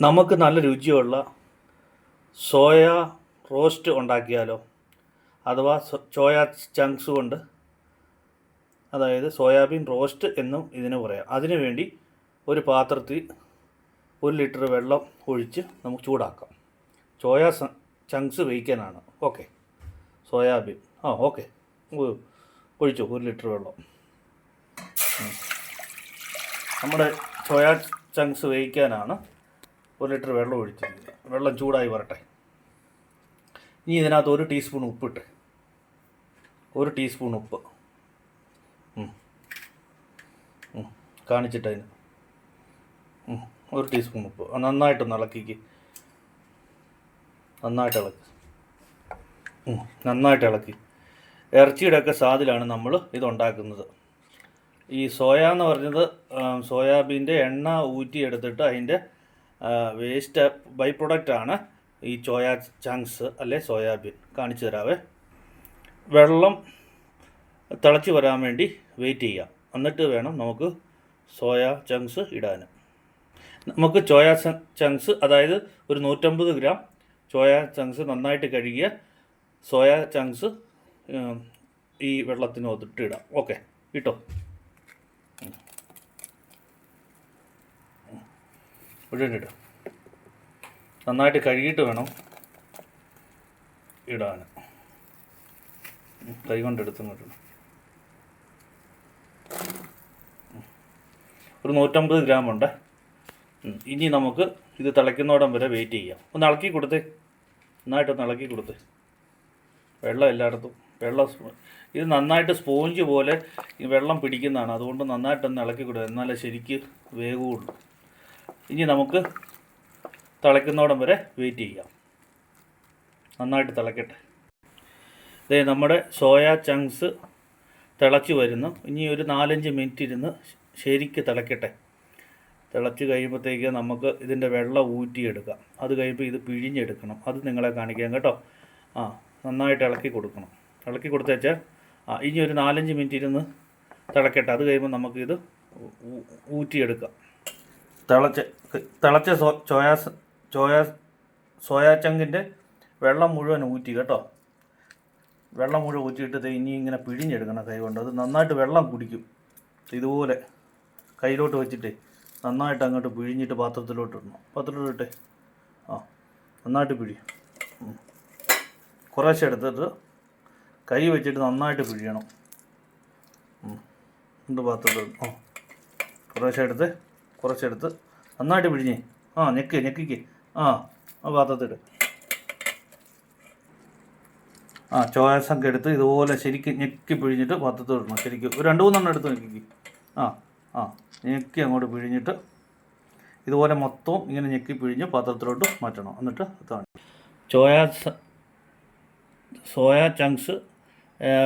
നമുക്ക് നല്ല രുചിയുള്ള സോയ റോസ്റ്റ് ഉണ്ടാക്കിയാലോ? അഥവാ സോയ ചങ്ക്സ് കൊണ്ട്. അതായത് സോയാബീൻ റോസ്റ്റ് എന്നും ഇതിന് പറയാം. അതിനു വേണ്ടി ഒരു പാത്രത്തിൽ ഒരു ലിറ്റർ വെള്ളം ഒഴിച്ച് നമുക്ക് ചൂടാക്കാം. സോയ ചങ്ക്സ് വേവിക്കാനാണ്. ഓക്കെ. സോയാബീൻ. ആ ഓക്കെ. ഒഴിച്ചു. ഒരു ലിറ്റർ വെള്ളം. നമ്മുടെ സോയ ചങ്ക്സ് വേവിക്കാനാണ് ഒരു ലിറ്റർ വെള്ളം ഒഴിച്ച് വെള്ളം ചൂടായി വരട്ടെ. ഇനി ഇതിനകത്ത് ഒരു ടീസ്പൂൺ ഉപ്പിട്ട്. ഒരു ടീസ്പൂൺ ഉപ്പ്. കാണിച്ചിട്ട് അതിന്. ഒരു ടീസ്പൂൺ ഉപ്പ്. നന്നായിട്ടൊന്ന് ഇളക്കിക്ക്. നന്നായിട്ട് ഇളക്ക്. നന്നായിട്ട് ഇളക്കി. ഇറച്ചിയുടെ ഒക്കെ സ്വാദിലാണ് നമ്മൾ ഇതുണ്ടാക്കുന്നത്. ഈ സോയ എന്ന് പറഞ്ഞത് സോയാബീന്റെ എണ്ണ ഊറ്റിയെടുത്തിട്ട് അതിന്റെ വേസ്റ്റ് ബൈ പ്രൊഡക്റ്റാണ് ഈ ചോയ ചങ്ക്സ് അല്ലെ സോയാബീൻ കാണിച്ചു തരാവേ. വെള്ളം തിളച്ച് വരാൻ വേണ്ടി വെയിറ്റ് ചെയ്യാം എന്നിട്ട് വേണം നമുക്ക് സോയ ചങ്ക്സ് ഇടാൻ. നമുക്ക് ചോയ ചങ്ക്സ് അതായത് ഒരു നൂറ്റമ്പത് ഗ്രാം ചോയ ചങ്ക്സ് നന്നായിട്ട് കഴുകിയ സോയ ചങ്ക്സ് ഈ വെള്ളത്തിന് ഇടാം. ഓക്കെ ഇട്ടോ ഇട്ടിട്ട് നന്നായിട്ട് കഴുകിയിട്ട് വേണം ഇടാൻ. കൈ കൊണ്ടെടുത്ത് ഇട്. ഒരു നൂറ്റമ്പത് ഗ്രാം ഉണ്ട്. ഇനി നമുക്ക് ഇത് തിളയ്ക്കുന്നോടം വരെ വെയിറ്റ് ചെയ്യാം. ഒന്ന് ഇളക്കി കൊടുത്തേ. നന്നായിട്ടൊന്ന് ഇളക്കി കൊടുത്തേ. വെള്ളം എല്ലായിടത്തും വെള്ളം ഇത് നന്നായിട്ട് സ്പോഞ്ച് പോലെ വെള്ളം പിടിക്കുന്നതാണ്. അതുകൊണ്ട് നന്നായിട്ടൊന്ന് ഇളക്കി കൊടുക്കുക എന്നാലേ ശരിക്ക് വേഗമുള്ളൂ ഇനി നമുക്ക് തിളയ്ക്കുന്നോടം വരെ വെയിറ്റ് ചെയ്യാം. നന്നായിട്ട് തിളക്കട്ടെ. ഇതേ നമ്മുടെ സോയ ചങ്ക്സ് തിളച്ച് വരുന്നു. ഇനി ഒരു നാലഞ്ച് മിനിറ്റ് ഇരുന്ന് ശരിക്ക് തിളക്കട്ടെ. തിളച്ച് കഴിയുമ്പോഴത്തേക്ക് നമുക്ക് ഇതിന്റെ വെള്ളം ഊറ്റിയെടുക്കാം. അത് കഴിയുമ്പോൾ ഇത് പിഴിഞ്ഞെടുക്കണം. അത് നിങ്ങളെ കാണിക്കാം കേട്ടോ. ആ നന്നായിട്ട് ഇളക്കി കൊടുക്കണം. ഇളക്കി കൊടുത്തേച്ചാൽ ആ ഇനി ഒരു നാലഞ്ച് മിനിറ്റ് ഇരുന്ന് തിളക്കട്ടെ. അത് കഴിയുമ്പോൾ നമുക്കിത് ഊറ്റിയെടുക്കാം. തിളച്ച തിളച്ച സോ ചോയാ ചോയാ സോയാ ചങ്കിന്റെ വെള്ളം മുഴുവൻ ഊറ്റി കേട്ടോ. വെള്ളം മുഴുവൻ ഊറ്റിയിട്ട് ഇനി ഇങ്ങനെ പിഴിഞ്ഞെടുക്കണം കൈ കൊണ്ട്. അത് നന്നായിട്ട് വെള്ളം കുടിക്കും. ഇതുപോലെ കയ്യിലോട്ട് വെച്ചിട്ട് നന്നായിട്ട് അങ്ങോട്ട് പിഴിഞ്ഞിട്ട് പാത്രത്തിലോട്ട് ഇടണം. പാത്രത്തിലോട്ട് ആ നന്നായിട്ട് പിഴി. കുറേശ്ശെ എടുത്തിട്ട് കൈ വെച്ചിട്ട് നന്നായിട്ട് പിഴിയണം. ഉം. എന്നിട്ട് പാത്രത്തിൽ ആ കുറേശ്ശെ എടുത്ത് കുറച്ചെടുത്ത് നന്നായിട്ട് പിഴിഞ്ഞേ. ആ ഞെക്ക് ഞെക്കിക്ക്. ആ ആ പാത്രത്തിട്ട് ആ ചോയസൊക്കെ എടുത്ത് ഇതുപോലെ ശരിക്കും ഞെക്കി പിഴിഞ്ഞിട്ട് പാത്രത്തിൽ ഇടണം. ശരിക്കും ഒരു രണ്ട് മൂന്നെണ്ണം എടുത്ത് ഞെക്കിക്ക്. ആ ആ ഞെക്കി അങ്ങോട്ട് പിഴിഞ്ഞിട്ട് ഇതുപോലെ മൊത്തവും ഇങ്ങനെ ഞെക്കി പിഴിഞ്ഞ് പാത്രത്തിലോട്ട് മാറ്റണം. എന്നിട്ട് ഇതാണ് ചോയാസ് സോയ ചങ്ക്സ്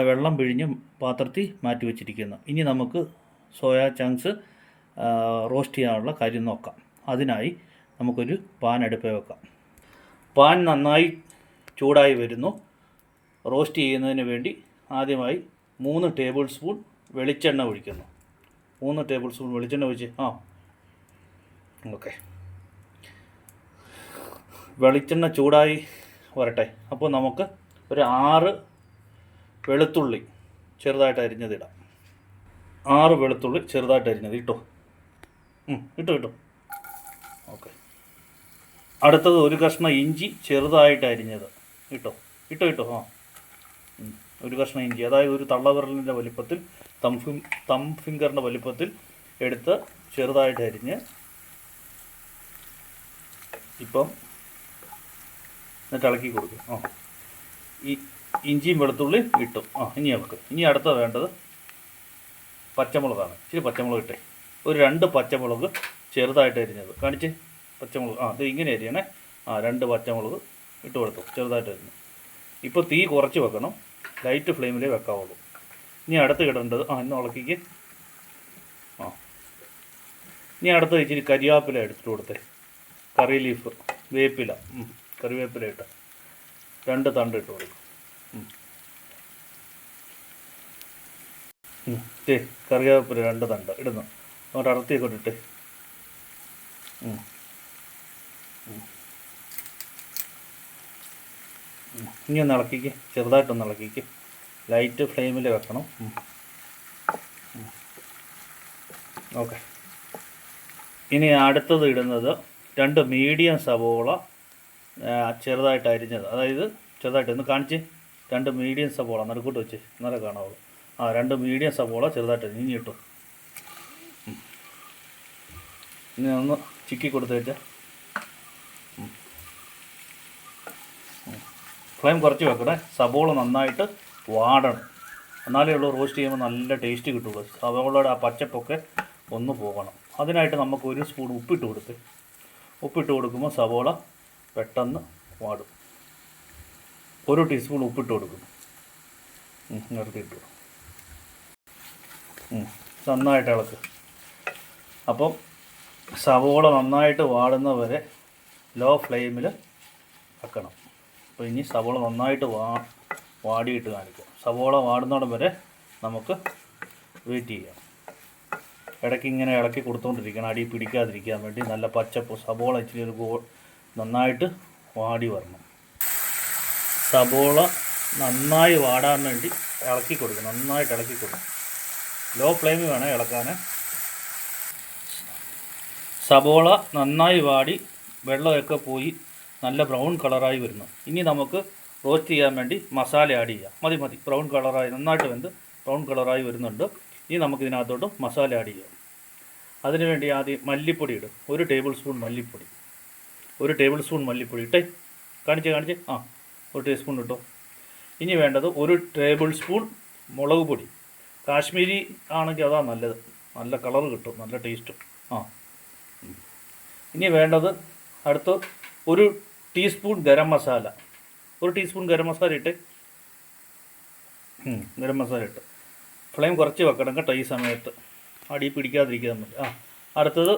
വെള്ളം പിഴിഞ്ഞ് പാത്രത്തിൽ മാറ്റി വെച്ചിരിക്കുന്നു. ഇനി നമുക്ക് സോയാ ചങ്ക്സ് റോസ്റ്റ് ചെയ്യാനുള്ള കാര്യം നോക്കാം. അതിനായി നമുക്കൊരു പാൻ അടുപ്പേ വെക്കാം. പാൻ നന്നായി ചൂടായി വരുന്നു. റോസ്റ്റ് ചെയ്യുന്നതിന് വേണ്ടി ആദ്യമായി മൂന്ന് ടേബിൾ സ്പൂൺ വെളിച്ചെണ്ണ ഒഴിക്കുന്നു. മൂന്ന് ടേബിൾ സ്പൂൺ വെളിച്ചെണ്ണ ഒഴിച്ച് ആ. ഓക്കെ. വെളിച്ചെണ്ണ ചൂടായി വരട്ടെ. അപ്പോൾ നമുക്ക് ഒരു ആറ് വെളുത്തുള്ളി ചെറുതായിട്ട് അരിഞ്ഞതിടാം. ആറ് വെളുത്തുള്ളി ചെറുതായിട്ട് അരിഞ്ഞത് ഇട്ടോ ഉം, കിട്ടും ഇട്ടോ ഓക്കെ. അടുത്തത് ഒരു കഷ്ണം ഇഞ്ചി ചെറുതായിട്ട് അരിഞ്ഞത്. ഇട്ടോ ഇട്ടോ ഇട്ടോ ആ. ഒരു കഷ്ണം ഇഞ്ചി. അതായത് ഒരു തള്ളവിരലിന്റെ വലിപ്പത്തിൽ തം ഫിം തം ഫിംഗറിന്റെ വലിപ്പത്തിൽ എടുത്ത് ചെറുതായിട്ട് അരിഞ്ഞ് ഇപ്പം എന്നിട്ട് ഇളക്കി കൊടുക്കും. ആ. ഈ ഇഞ്ചിയും വെളുത്തുള്ളിയും ഇട്ടു. ആ ഇനി നമുക്ക് ഇനി അടുത്ത വേണ്ടത് പച്ചമുളകാണ്. ഇച്ചിരി പച്ചമുളക് ഇട്ടേ. ഒരു രണ്ട് പച്ചമുളക് ചെറുതായിട്ട് അരിഞ്ഞത്. കാണിച്ച്? പച്ചമുളക്. ആ ഇത് ഇങ്ങനെ അരിയണേ. ആ രണ്ട് പച്ചമുളക് ഇട്ട് കൊടുത്തു. ചെറുതായിട്ട് അരിഞ്ഞു. ഇപ്പോൾ തീ കുറച്ച് വെക്കണം. ലൈറ്റ് ഫ്ലെയിമിലേ വെക്കാവുള്ളൂ. ഇനി അടുത്ത് ഇടേണ്ടത് ആ ഇന്ന് ഉളക്കിക്ക്. ആ. ഇനി അടുത്ത് ഇച്ചിരി കരിയാപ്പില എടുത്തിട്ട് കൊടുത്തേ. കറി ലീഫ് വേപ്പില. കറിവേപ്പില ഇട്ട്. രണ്ട് തണ്ട് ഇട്ട് കൊടുക്കും. കറിവേപ്പില രണ്ട് തണ്ട് ഇടുന്നു. അങ്ങോട്ട് അടർത്തിയൊക്കെ ഇട്ടിട്ട്. ഇനി ഒന്ന് ഇളക്കിക്ക്. ചെറുതായിട്ടൊന്ന് ഇളക്കിക്ക്. ലൈറ്റ് ഫ്ലെയിമിൽ വെക്കണം. ഓക്കെ ഇനി അടുത്തത് ഇടുന്നത് രണ്ട് മീഡിയം സവോള ചെറുതായിട്ട് അരിഞ്ഞത്. അതായത് ചെറുതായിട്ട് ഒന്ന് കാണിച്ച്. രണ്ട് മീഡിയം സവോള നടുക്കൂട്ട് വെച്ച്. ഇന്നലെ കാണാവുള്ളൂ. ആ രണ്ട് മീഡിയം സവോള ചെറുതായിട്ട് അരിഞ്ഞ് ഇനി ഇട്ടു ഉം. ഇനി ഒന്ന് ചിക്കി കൊടുത്തേച്ച് ഫ്ലെയിം കുറച്ച് വെക്കണേ സബോള നന്നായിട്ട് വാടണം. എന്നാലേ ഉള്ളൂ റോസ്റ്റ് ചെയ്യുമ്പോൾ നല്ല ടേസ്റ്റ് കിട്ടുള്ളൂ. സബോളയുടെ ആ പച്ചപ്പൊക്കെ ഒന്ന് പോകണം. അതിനായിട്ട് നമുക്ക് ഒരു സ്പൂൺ ഉപ്പിട്ട് കൊടുത്ത്. ഉപ്പിട്ട് കൊടുക്കുമ്പോൾ സബോള പെട്ടെന്ന് വാടും. ഒരു ടീസ്പൂൺ ഉപ്പിട്ട് കൊടുക്കും. നിർത്തിയിട്ട് നന്നായിട്ട് ഇളക്ക്. അപ്പം സവോള നന്നായിട്ട് വാടുന്ന വരെ ലോ ഫ്ലെയിമിൽ വെക്കണം. അപ്പോൾ ഇനി സവോള നന്നായിട്ട് വാ വാടിയിട്ട് കാണിക്കാം. സവോള വാടുന്നിടം വരെ നമുക്ക് വെയിറ്റ് ചെയ്യാം. ഇടയ്ക്ക് ഇങ്ങനെ ഇളക്കി കൊടുത്തുകൊണ്ടിരിക്കണം അടി പിടിക്കാതിരിക്കാൻ വേണ്ടി നല്ല പച്ചപ്പ് സബോള ഇച്ചിരി ഒരു ഗോ നന്നായിട്ട് വാടി വരണം. സബോള നന്നായി വാടാൻ വേണ്ടി ഇളക്കി കൊടുക്കും നന്നായിട്ട് ഇളക്കി കൊടുക്കും ലോ ഫ്ലെയിമിൽ വേണം ഇളക്കാൻ സബോള നന്നായി വാടി വെള്ളമൊക്കെ പോയി നല്ല ബ്രൗൺ കളറായി വരുന്നു. ഇനി നമുക്ക് റോസ്റ്റ് ചെയ്യാൻ വേണ്ടി മസാല ആഡ് ചെയ്യാം. മതി മതി. ബ്രൗൺ കളറായി നന്നായിട്ട് വെന്ത് ബ്രൗൺ കളറായി വരുന്നുണ്ട്. ഇനി നമുക്ക് ഇതിനകത്തോട്ട് മസാല ആഡ് ചെയ്യാം. അതിനുവേണ്ടി ആദ്യം മല്ലിപ്പൊടി ഇടും. ഒരു ടേബിൾ സ്പൂൺ മല്ലിപ്പൊടി. ഒരു ടേബിൾ സ്പൂൺ മല്ലിപ്പൊടി ഇട്ടേ. കാണിച്ച് കാണിച്ച്? ആ ഒരു ടീസ്പൂൺ ഇട്ടോ. ഇനി വേണ്ടത് ഒരു ടേബിൾ സ്പൂൺ മുളക് പൊടി. കാശ്മീരി ആണെങ്കിൽ അതാണ് നല്ലത്. നല്ല കളർ കിട്ടും നല്ല ടേസ്റ്റും ആ. ഇനി വേണ്ടത് അടുത്ത് ഒരു ടീസ്പൂൺ ഗരം മസാല. ഒരു ടീസ്പൂൺ ഗരം മസാല ഇട്ട് ഗരം മസാല ഇട്ട്. ഫ്ലെയിം കുറച്ച് വെക്കണം കേട്ടോ ഈ സമയത്ത്. അടി പിടിക്കാതിരിക്കാൻ വേണ്ടി ആ അടുത്തത്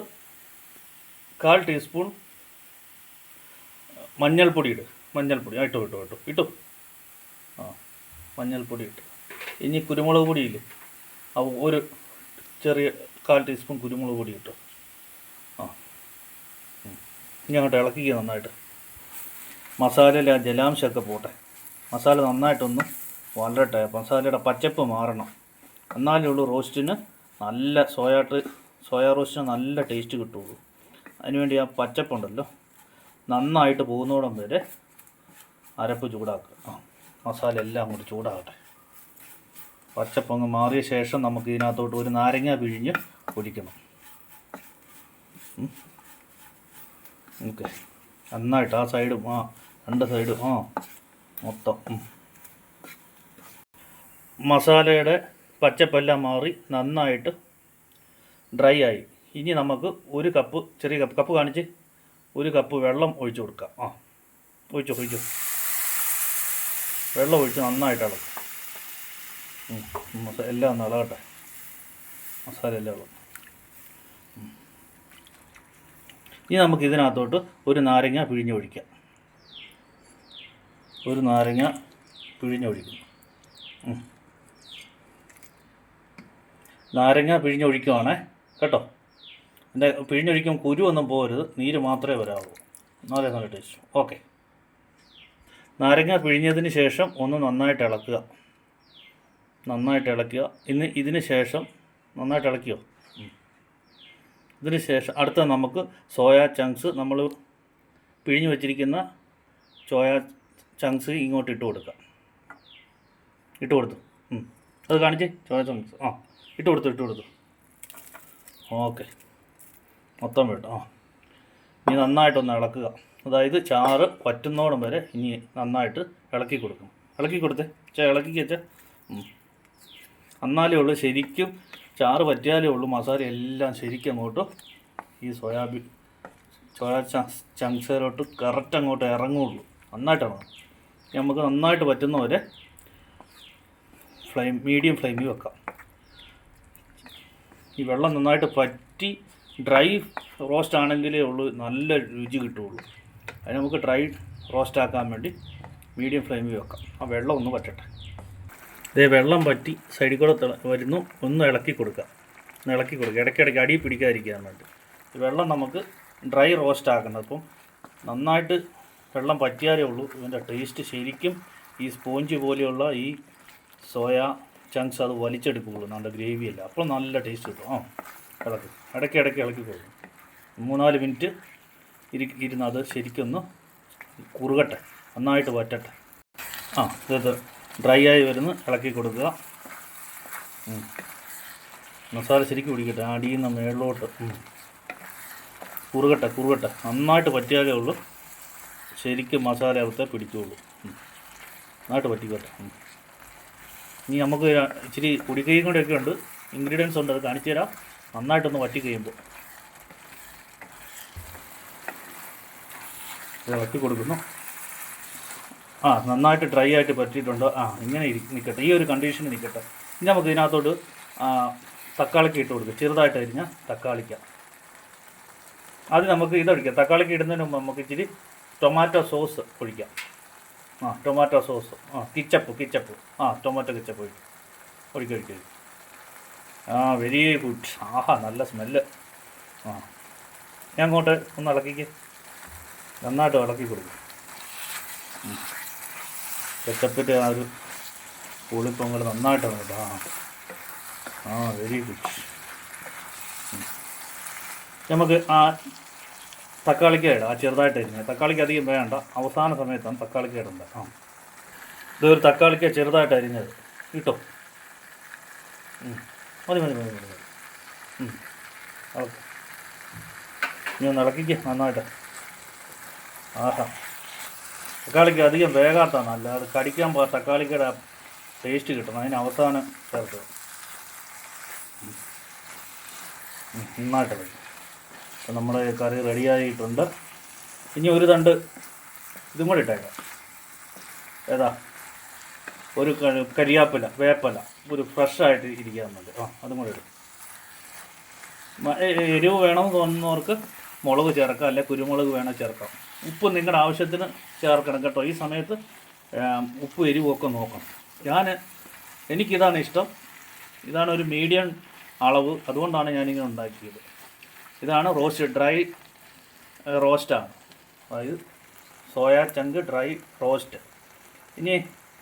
കാൽ ടീസ്പൂൺ മഞ്ഞൾപ്പൊടി ഇട്. മഞ്ഞൾപ്പൊടി ആ, ഇട്ടു ഇട്ടു ഇട്ടു ഇട്ടു. ആ മഞ്ഞൾപ്പൊടി ഇട്ട്. ഇനി കുരുമുളക് പൊടിയില്ലേ ഒരു ചെറിയ കാൽ ടീസ്പൂൺ കുരുമുളക് പൊടി ഇട്ടു. ഇനി അങ്ങോട്ട് ഇളക്കിക്കുക നന്നായിട്ട്. മസാലയിൽ ആ ജലാംശമൊക്കെ പോട്ടെ. മസാല നന്നായിട്ടൊന്ന് വളരട്ടെ മസാലയുടെ പച്ചപ്പ് മാറണം. എന്നാലേ ഉള്ളൂ റോസ്റ്റിന് നല്ല സോയാട്ട് സോയാ റോസ്റ്റിന് നല്ല ടേസ്റ്റ് കിട്ടുള്ളൂ അതിനുവേണ്ടി ആ പച്ചപ്പുണ്ടല്ലോ. നന്നായിട്ട് പോകുന്നോടം വരെ അരപ്പ് ചൂടാക്കുക. ആ മസാല എല്ലാം കൂടി ചൂടാകട്ടെ. പച്ചപ്പങ്ങ് മാറിയ ശേഷം നമുക്ക് ഇതിനകത്തോട്ട് ഒരു നാരങ്ങ പിഴിഞ്ഞ് ഒഴിക്കണം ഓക്കെ. നന്നായിട്ട് ആ സൈഡും ആ രണ്ട് സൈഡും ആ മൊത്തം. മസാലയുടെ പച്ചപ്പെല്ലാം മാറി നന്നായിട്ട് ഡ്രൈ ആയി. ഇനി നമുക്ക് ഒരു കപ്പ് ചെറിയ കപ്പ് കപ്പ് കാണിച്ച് ഒരു കപ്പ് വെള്ളം ഒഴിച്ചു കൊടുക്കാം. ആ ഒഴിച്ചു ഒഴിച്ചു. വെള്ളം ഒഴിച്ച് നന്നായിട്ട് ഇളക്കും. മസാല എല്ലാം ഒന്ന് ഇളകട്ടെ. മസാല എല്ലാം ഇളകും ഇനി നമുക്ക് ഇതിനകത്തോട്ട് ഒരു നാരങ്ങ പിഴിഞ്ഞൊഴിക്കാം ഒരു നാരങ്ങ പിഴിഞ്ഞൊഴിക്കുന്നു നാരങ്ങ പിഴിഞ്ഞൊഴിക്കുവാണേ കേട്ടോ? എന്റെ പിഴിഞ്ഞൊഴിക്കുമ്പോൾ കുരുവൊന്നും പോകരുത്. നീര് മാത്രമേ വരാവൂ. എന്നാലേ നല്ല ടേസ്റ്റ്. ഓക്കെ. നാരങ്ങ പിഴിഞ്ഞതിന് ശേഷം ഒന്ന് നന്നായിട്ട് ഇളക്കുക. നന്നായിട്ട് ഇളക്കുക. ഇന്ന് ഇതിന് ശേഷം നന്നായിട്ട് ഇളക്കിയോ. ഇതിന് ശേഷം അടുത്ത നമുക്ക് സോയ ചങ്ക്സ് നമ്മൾ പിഴിഞ്ഞ് വെച്ചിരിക്കുന്ന സോയ ചങ്ക്സ് ഇങ്ങോട്ട് ഇട്ട് കൊടുക്കാം. ഇട്ട് കൊടുത്തു. അത് കാണിച്ച്? സോയ ചങ്ക്സ് ആ. ഇട്ട് കൊടുത്തു ഇട്ട് കൊടുത്തു. ഓക്കെ. മൊത്തം വേട്ടോ ആ. ഇനി നന്നായിട്ടൊന്ന് ഇളക്കുക. അതായത് ചാറ് പറ്റുന്നോടം വരെ ഇനി നന്നായിട്ട് ഇളക്കി കൊടുക്കും ഇളക്കി കൊടുത്തേ. ചേ ഇളക്കി വെച്ചാൽ എന്നാലേ ഉള്ളൂ. ശരിക്കും ചാറ് പറ്റിയാലേ ഉള്ളൂ. മസാല എല്ലാം ശരിക്കും അങ്ങോട്ട് ഈ സോയാബീൻ സോയാ ചങ്ക്സിലോട്ട് കറക്റ്റ് അങ്ങോട്ട് ഇറങ്ങുള്ളൂ. നന്നായിട്ടാണ് നമുക്ക് നന്നായിട്ട് പറ്റുന്ന പോലെ ഫ്ലെയിം മീഡിയം ഫ്ലെയിമിൽ വെക്കാം. ഈ വെള്ളം നന്നായിട്ട് പറ്റി ഡ്രൈ റോസ്റ്റ് ആണെങ്കിലേ ഉള്ളൂ നല്ല രുചി കിട്ടുകയുള്ളൂ. അതിന് നമുക്ക് ഡ്രൈ റോസ്റ്റ് ആക്കാൻ വേണ്ടി മീഡിയം ഫ്ലെയിമിൽ വെക്കാം. ആ വെള്ളം ഒന്ന് പറ്റട്ടെ ഇതേ വെള്ളം പറ്റി സൈഡിൽ കൂടെ വരുന്നു. ഒന്ന് ഇളക്കി കൊടുക്കുക ഒന്ന് ഇളക്കി കൊടുക്കുക ഇടയ്ക്കിടയ്ക്ക് അടി പിടിക്കാതിരിക്കാൻ വേണ്ടി. വെള്ളം നമുക്ക് ഡ്രൈ റോസ്റ്റ് ആക്കണം. അപ്പം നന്നായിട്ട് വെള്ളം പറ്റിയാലേ ഉള്ളൂ. ഇതിന്റെ ടേസ്റ്റ് ശരിക്കും ഈ സ്പോഞ്ച് പോലെയുള്ള ഈ സോയ ചങ്ക്സ് അത് വലിച്ചെടുക്കുകയുള്ളൂ. നല്ല ഗ്രേവിയല്ല അപ്പോൾ നല്ല ടേസ്റ്റ് കിട്ടും. ആ ഇളക്കി. ഇടയ്ക്ക് ഇടയ്ക്ക് ഇളക്കി കൊടുക്കും. മൂന്നാൽ മിനിറ്റ് ഇരി ഇരുന്ന് അത് ശരിക്കൊന്ന് കുറുകട്ടെ. നന്നായിട്ട് വറ്റട്ടെ. ആ ഇത് ഡ്രൈ ആയി വരുന്ന ഇളക്കി കൊടുക്കുക. മസാല ശരിക്കും പിടിക്കട്ടെ. അടിയിൽ നിന്ന് മേളിലോട്ട് കുറുകട്ടെ കുറുകട്ടെ. നന്നായിട്ട് പറ്റിയാലേ ഉള്ളൂ. ശരിക്കും മസാല അവിടുത്തെ പിടിക്കുള്ളൂ. നന്നായിട്ട് പറ്റിക്കോട്ടെ. ഇനി നമുക്ക് ഇച്ചിരി കുടിക്കൈയും കൂടെയൊക്കെ ഉണ്ട്. ഇൻഗ്രീഡിയൻസ് ഉണ്ട്. അത് കാണിച്ചു തരാം. നന്നായിട്ടൊന്ന് വറ്റി കഴിയുമ്പോൾ ഇത് ഇളക്കി കൊടുക്കുന്നു ആ നന്നായിട്ട് ഡ്രൈ ആയിട്ട് പറ്റിയിട്ടുണ്ട്? ആ ഇങ്ങനെ നിൽക്കട്ടെ ഈ ഒരു കണ്ടീഷനിൽ നിൽക്കട്ടെ ഇനി നമുക്ക് ഇതിനകത്തോട്ട് തക്കാളിക്ക് ഇട്ട് കൊടുക്കുക ചെറുതായിട്ട് അരിഞ്ഞ തക്കാളിക്ക. അത് നമുക്ക് ഇതൊഴിക്കാം തക്കാളിക്ക് ഇടുന്നതിന് മുമ്പ് നമുക്ക് ഇച്ചിരി ടൊമാറ്റോ സോസ് ഒഴിക്കാം. ആ ടൊമാറ്റോ സോസ് ആ കിച്ചപ്പ് കിച്ചപ്പ് ആ ടൊമാറ്റോ കിച്ചപ്പ് ഒഴിക്കും. ഒഴിക്കും ഒഴിക്കും. ആ വെരി ഗുഡ് ആഹാ നല്ല സ്മെല്ല് ആ. ഞാൻ അങ്ങോട്ട് ഒന്ന് ഇളക്കിക്ക്. നന്നായിട്ട് ഇളക്കി കൊടുക്കും. കെച്ചപ്പിന്റെ ആ ഒരു പുളിപ്പൊങ്ങൾ നന്നായിട്ട് വന്നിട്ട് ആ ആ വെരി ഗുഡ് നമുക്ക് ആ തക്കാളിക്ക് ഇടാം ആ ചെറുതായിട്ട് അരിഞ്ഞ് തക്കാളിക്ക് അധികം വേണ്ട. അവസാന സമയത്താണ് തക്കാളിക്ക് ഇടേണ്ടത് ആ. ഇതൊരു തക്കാളിക്ക് ചെറുതായിട്ട് അരിഞ്ഞത്. കിട്ടും. മതി മതി മതി മതി ഓക്കെ. ഇനി ഒന്ന് ഇളക്കിക്കുക നന്നായിട്ട്. ആഹാ. തക്കാളിക്ക് അധികം വേഗാത്താണ് അല്ലാതെ കടിക്കാൻ പോ തക്കാളിക്കയുടെ ടേസ്റ്റ് കിട്ടണം. അതിന് അവസാനം ചേർത്ത്. നന്നായിട്ട് അപ്പം നമ്മുടെ കറി റെഡിയായിട്ടുണ്ട് ഇനി ഒരു തണ്ട് ഇതും കൂടി ഇട്ടേക്കാം. ഏതാ? ഒരു കരിയാപ്പില വേപ്പല. ഒരു ഫ്രഷായിട്ട് ഇരിക്കാൻ വേണ്ടി ആ അതും കൂടി ഇടും. എരിവ് വേണമെന്ന് തോന്നുന്നവർക്ക് മുളക് ചേർക്കാം. അല്ലെ കുരുമുളക് വേണേൽ ചേർക്കാം. ഉപ്പ് നിങ്ങളുടെ ആവശ്യത്തിന് ചേർക്കണം കേട്ടോ. ഈ സമയത്ത് ഉപ്പ് എരിവൊക്കെ നോക്കണം. ഞാൻ എനിക്കിതാണ് ഇഷ്ടം. ഇതാണ് ഒരു മീഡിയം അളവ്. അതുകൊണ്ടാണ് ഞാനിങ്ങനെ ഉണ്ടാക്കിയത്. ഇതാണ് റോസ്റ്റ് ഡ്രൈ റോസ്റ്റാണ്. അതായത് സോയ ചങ്ക് ഡ്രൈ റോസ്റ്റ്. ഇനി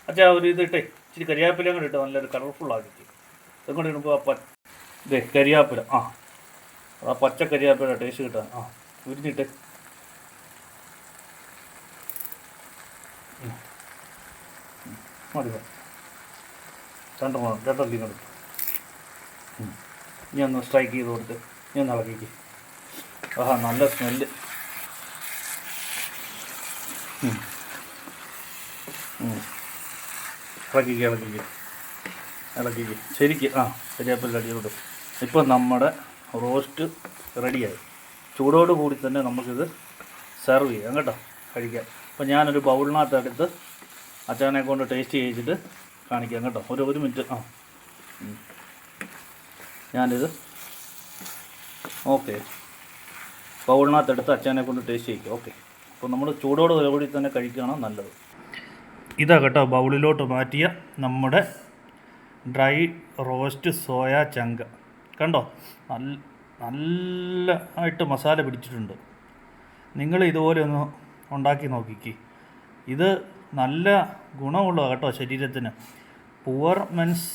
അച്ഛാ ഒരു ഇതിട്ടേ ഇച്ചിരി കരിയാപ്പില കൂടെ ഇട്ട് നല്ലൊരു കളർഫുൾ ഇതും കൂടി ഇടുമ്പോൾ ആ പച്ച ഇതേ കരിയാപ്പില. ആ ആ പച്ച കരിയാപ്പില ടേസ്റ്റ് കിട്ടാൻ ആ ഉരിഞ്ഞിട്ട് മതി രണ്ടെണ്ണം രണ്ടെണ്ണം ഉം. ഇനി ഒന്ന് സ്ട്രൈക്ക് ചെയ്ത് കൊടുത്ത് ഇനി ഒന്ന് ആഹാ നല്ല സ്മെല്ല് ഇളക്കിക്ക് ഇളക്കിക്ക്. ഇളക്കിക്ക്. ശരിക്ക് ആ കരിയാപ്പില്ല കൊടുക്കും ഇപ്പം നമ്മുടെ റോസ്റ്റ് റെഡിയായി ചൂടോട് കൂടി തന്നെ നമുക്കിത് സെർവ് ചെയ്യാം കേട്ടോ? കഴിക്കാം അപ്പം ഞാനൊരു ബൗളിനകത്ത് എടുത്ത് അച്ചാനെ കൊണ്ട് ടേസ്റ്റ് ചെയ്യിച്ചിട്ട് കാണിക്കാം കേട്ടോ. ഒരു ഒരു മിനിറ്റ് ആ. ഞാനിത് ഓക്കെ ബൗളിനകത്ത് എടുത്ത് അച്ചാനെ കൊണ്ട് ടേസ്റ്റ് ചെയ്യിക്കും. ഓക്കെ അപ്പോൾ നമ്മൾ ചൂടോട് കൂടി തന്നെ കഴിക്കുകയാണ് നല്ലത്. ഇതാ കേട്ടോ ബൗളിലോട്ട് മാറ്റിയ നമ്മുടെ ഡ്രൈ റോസ്റ്റ് സോയ ചങ്ക കണ്ടോ? നല്ല നല്ല ആയിട്ട് മസാല പിടിച്ചിട്ടുണ്ട്. നിങ്ങൾ ഇതുപോലെ ഒന്ന് ഉണ്ടാക്കി നോക്കിക്ക്. ഇത് നല്ല ഗുണമുള്ള കേട്ടോ ശരീരത്തിന്. പുവർ മെൻസ്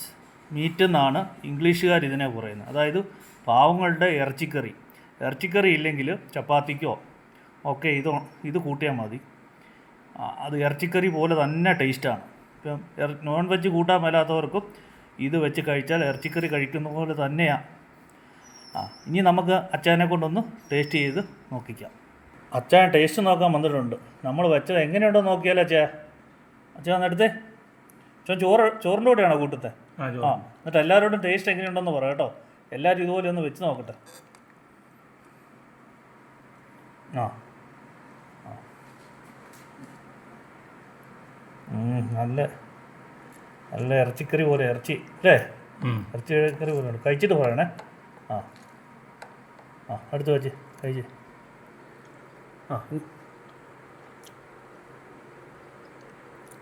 മീറ്റ് എന്നാണ് ഇംഗ്ലീഷുകാർ ഇതിനെ പറയുന്നത്. അതായത് പാവങ്ങളുടെ ഇറച്ചിക്കറി. ഇറച്ചിക്കറി ഇല്ലെങ്കിൽ ചപ്പാത്തിക്കോ ഒക്കെ ഇത് ഇത് കൂട്ടിയാൽ മതി. അത് ഇറച്ചിക്കറി പോലെ തന്നെ ടേസ്റ്റാണ് ഇപ്പം നോൺ വെജ് കൂട്ടാൻ മേലാത്തവർക്കും ഇത് വെച്ച് കഴിച്ചാൽ ഇറച്ചിക്കറി കഴിക്കുന്ന പോലെ തന്നെയാണ് ആ ഇനി നമുക്ക് അച്ചാനെ കൊണ്ടൊന്ന് ടേസ്റ്റ് ചെയ്ത് നോക്കിക്കാം. അച്ചാൻ ടേസ്റ്റ് നോക്കാൻ വന്നിട്ടുണ്ട്. നമ്മൾ വെച്ചത് എങ്ങനെയുണ്ടോ നോക്കിയാലോ അച്ഛാ അച്ഛാ വന്നെടുത്തേ അച്ഛൻ ചോറ് ചോറിന്റെ കൂടെയാണോ കൂട്ടത്തെ? ആ എന്നിട്ട് എല്ലാവരോടും ടേസ്റ്റ് എങ്ങനെയുണ്ടെന്ന് പറ കേട്ടോ. എല്ലാവരും ഇതുപോലെ ഒന്ന് വെച്ച് നോക്കട്ടെ. ആ. നല്ല നല്ല ഇറച്ചിക്കറി പോലെ ഇറച്ചി അല്ലേ? ഇറച്ചി കറി പോലെ കഴിച്ചിട്ട് പറയണേ. ആ. ആ അടുത്ത് വെച്ച് കഴിച്ച്. ആ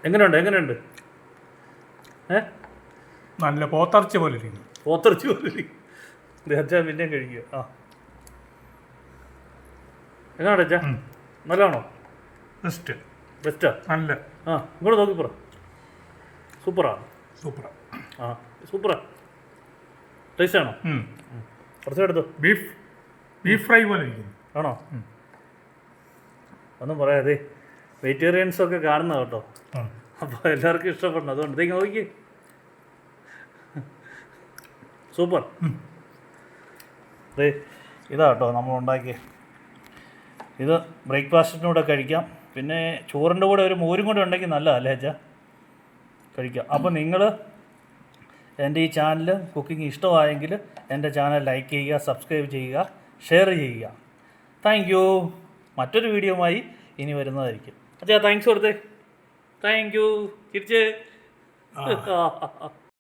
എങ്ങനെയുണ്ട് എങ്ങനെയുണ്ട്? ഏ? നല്ല പോത്തറച്ചി പോലെ ഇരിക്കുന്നു. പോത്തിറച്ചി പോലെ അച്ഛാ പിന്നെയും കഴിക്കുക. ആ. എങ്ങനെയാണ് അച്ഛാ. നല്ലതാണോ? ബെസ്റ്റ് ബെസ്റ്റാ നല്ല. ആ ഇങ്ങോട്ട് നോക്കി പറ. സൂപ്പറാ. സൂപ്പറാ. ആ സൂപ്പറാ. ടേസ്റ്റ് ആണോ? കുറച്ച് എടുത്തു. ബീഫ് ബീഫ് ഫ്രൈ പോലെ ഇരിക്കുന്നു. ആണോ? ഒന്നും പറയാതെ. വെജിറ്റേറിയൻസ് ഒക്കെ കാണുന്ന കേട്ടോ. അപ്പോൾ എല്ലാവർക്കും ഇഷ്ടപ്പെടണം അതുകൊണ്ട് ഇതേക്ക് നോക്കി. സൂപ്പർ. ഇതാ കേട്ടോ നമ്മൾ ഉണ്ടാക്കിയ. ഇത് ബ്രേക്ക്ഫാസ്റ്റിനൂടെ കഴിക്കാം. പിന്നെ ചോറിന്റെ കൂടെ ഒരു മോരും കൂടെ ഉണ്ടെങ്കിൽ നല്ലതല്ലേ അച്ഛാ? കഴിക്കാം. അപ്പോൾ നിങ്ങൾ എന്റെ ഈ ചാനൽ കുക്കിംഗ് ഇഷ്ടമായെങ്കിൽ എന്റെ ചാനൽ ലൈക്ക് ചെയ്യുക സബ്സ്ക്രൈബ് ചെയ്യുക ഷെയർ ചെയ്യുക. താങ്ക് യു മറ്റൊരു വീഡിയോയുമായി ഇനി വരുന്നതായിരിക്കും. അച്ഛാ താങ്ക്സ് കൊടുത്തേ താങ്ക് യു തിരിച്ച്